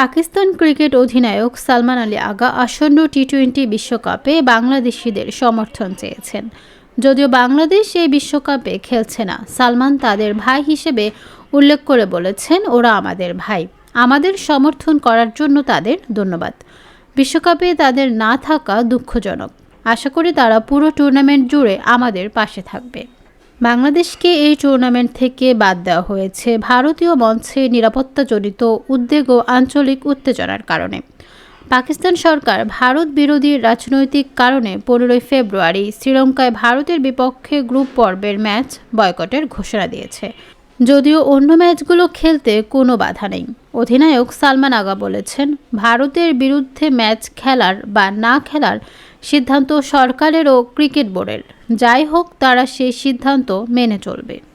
Pakistan cricket অধিনায়ক সালমান আলী আগা আসন্ন T twenty বিশ্বকাপে বাংলাদেশিদের সমর্থন চেয়েছেন। যদিও বাংলাদেশ এই বিশ্বকাপে খেলছে না, সালমান তাদের ভাই হিসেবে উল্লেখ করে বলেছেন, ওরা আমাদের ভাই। আমাদের সমর্থন করার জন্য তাদের ধন্যবাদ। বিশ্বকাপে তাদের না থাকা দুঃখজনক। আশা করি তারা পুরো টুর্নামেন্ট জুড়ে আমাদের পাশে থাকবে। বাংলাদেশকে এই টুর্নামেন্ট থেকে বাদ দেওয়া হয়েছে ভারতীয় মঞ্চে নিরাপত্তাজনিত উদ্বেগ ও আঞ্চলিক উত্তেজনার কারণে। পাকিস্তান সরকার ভারত বিরোধী রাজনৈতিক কারণে পনেরোই ফেব্রুয়ারি শ্রীলঙ্কায় ভারতের বিপক্ষে গ্রুপ পর্বের ম্যাচ বয়কটের ঘোষণা দিয়েছে। যদিও অন্য ম্যাচগুলো খেলতে কোনো বাধা নেই। অধিনায়ক সালমান আগা বলেছেন, ভারতের বিরুদ্ধে ম্যাচ খেলার বা না খেলার সিদ্ধান্ত সরকারের ও ক্রিকেট বোর্ডের। যাই হোক, তারা সেই সিদ্ধান্ত মেনে চলবে।